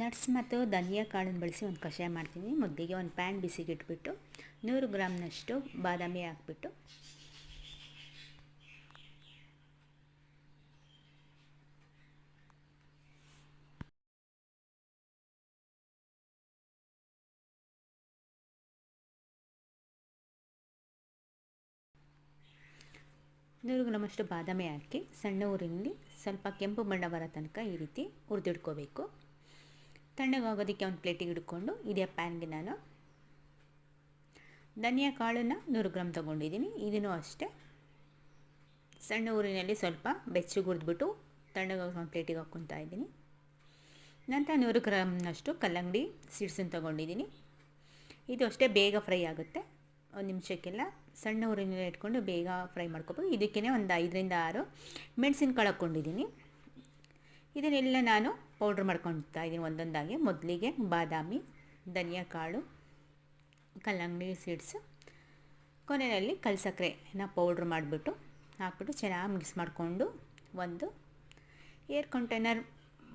Nuts ಮತ್ತು ಧನಿಯಾ ಕಾಳನ್ನು ಬಳಸಿ ಒಂದು ಕಷಾಯ ಮಾಡ್ತೀನಿ. ಮೊದಲಿಗೆ ಒಂದು ಪ್ಯಾನ್ ಬಿಸಿಗೆ ಇಟ್ಬಿಟ್ಟು ನೂರು ಗ್ರಾಮ್ನಷ್ಟು ಬಾದಾಮಿ ಹಾಕ್ಬಿಟ್ಟು. ನೂರು ಗ್ರಾಮಷ್ಟು ಬಾದಾಮಿ ಹಾಕಿ, ಸಣ್ಣ ಊರಿನಲ್ಲಿ ಸ್ವಲ್ಪ ಕೆಂಪು ಬಣ್ಣ ಬರೋ ತನಕ ಈ ರೀತಿ ಹುರಿದಿಡ್ಕೋಬೇಕು. ತಣ್ಣಗಾಗೋದಕ್ಕೆ ಒಂದು ಪ್ಲೇಟಿಗೆ ಹಿಡ್ಕೊಂಡು ಇದೇ ಪ್ಯಾನ್ಗೆ ನಾನು ಧನಿಯಾ ಕಾಳನ್ನು ನೂರು ಗ್ರಾಮ್ ತೊಗೊಂಡಿದ್ದೀನಿ. ಇದನ್ನು ಅಷ್ಟೇ. ಸಣ್ಣ ಊರಿನಲ್ಲಿ ಸ್ವಲ್ಪ ಬೆಚ್ಚಗೆ ಹುರಿದ್ಬಿಟ್ಟು ತಣ್ಣಗಾಗಿ ಒಂದು ಪ್ಲೇಟಿಗೆ ಹಾಕ್ಕೊತಾ ಇದ್ದೀನಿ. ನಂತರ ನೂರು ಗ್ರಾಮ್ನಷ್ಟು ಕಲ್ಲಂಗಡಿ ಸೀಡ್ಸನ್ನು ತೊಗೊಂಡಿದ್ದೀನಿ. ಇದು ಅಷ್ಟೇ ಬೇಗ ಫ್ರೈ ಆಗುತ್ತೆ. ಒಂದು ನಿಮಿಷಕ್ಕೆಲ್ಲ ಸಣ್ಣ ಊರಿನಲ್ಲಿ ಇಟ್ಕೊಂಡು ಬೇಗ ಫ್ರೈ ಮಾಡ್ಕೋಬೇಕು ಇದಕ್ಕೇ ಒಂದು ಐದರಿಂದ ಆರು ಮೆಣಸಿನ್ಕಾಳು ಹಾಕ್ಕೊಂಡಿದ್ದೀನಿ. ಇದನ್ನೆಲ್ಲ ನಾನು ಪೌಡ್ರ್ ಮಾಡ್ಕೊಳ್ತಾ ಇದ್ದೀನಿ ಒಂದೊಂದಾಗಿ. ಮೊದಲಿಗೆ ಬಾದಾಮಿ, ಧನಿಯಾ ಕಾಳು, ಕಲ್ಲಂಗಡಿ ಸೀಡ್ಸು. ಕೊನೆಯಲ್ಲಿ ಕಲ್ಸಕ್ಕರೆನ ಪೌಡ್ರ್ ಮಾಡಿಬಿಟ್ಟು ಹಾಕ್ಬಿಟ್ಟು ಚೆನ್ನಾಗಿ ಮಿಕ್ಸ್ ಮಾಡಿಕೊಂಡು ಒಂದು ಏರ್ ಕಂಟೈನರ್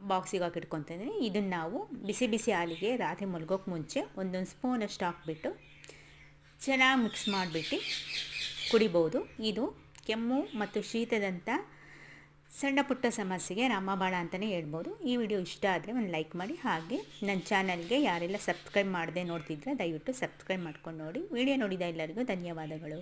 ಬಾಕ್ಸಿಗೆ ಹಾಕಿ ಇದನ್ನು ನಾವು ಬಿಸಿ ಬಿಸಿ ಹಾಲಿಗೆ ರಾತ್ರಿ ಮಲ್ಗೋಕೆ ಮುಂಚೆ ಒಂದೊಂದು ಸ್ಪೂನಷ್ಟು ಹಾಕ್ಬಿಟ್ಟು ಚೆನ್ನಾಗಿ ಮಿಕ್ಸ್ ಮಾಡಿಬಿಟ್ಟು ಕುಡಿಬೋದು. ಇದು ಕೆಮ್ಮು ಮತ್ತು ಶೀತದಂಥ ಸಣ್ಣ ಪುಟ್ಟ ಸಮಸ್ಯೆಗೆ ರಾಮಬಾಣ ಅಂತಲೇ ಹೇಳ್ಬೋದು. ಈ ವಿಡಿಯೋ ಇಷ್ಟ ಆದರೆ ಒಂದು ಲೈಕ್ ಮಾಡಿ ಹಾಗೆ ನನ್ನ ಚಾನಲ್ಗೆ ಯಾರೆಲ್ಲ ಸಬ್ಸ್ಕ್ರೈಬ್ ಮಾಡದೆ ನೋಡ್ತಿದ್ರೆ ದಯವಿಟ್ಟು ಸಬ್ಸ್ಕ್ರೈಬ್ ಮಾಡ್ಕೊಂಡು ನೋಡಿ. ವಿಡಿಯೋ ನೋಡಿದ ಎಲ್ಲರಿಗೂ ಧನ್ಯವಾದಗಳು.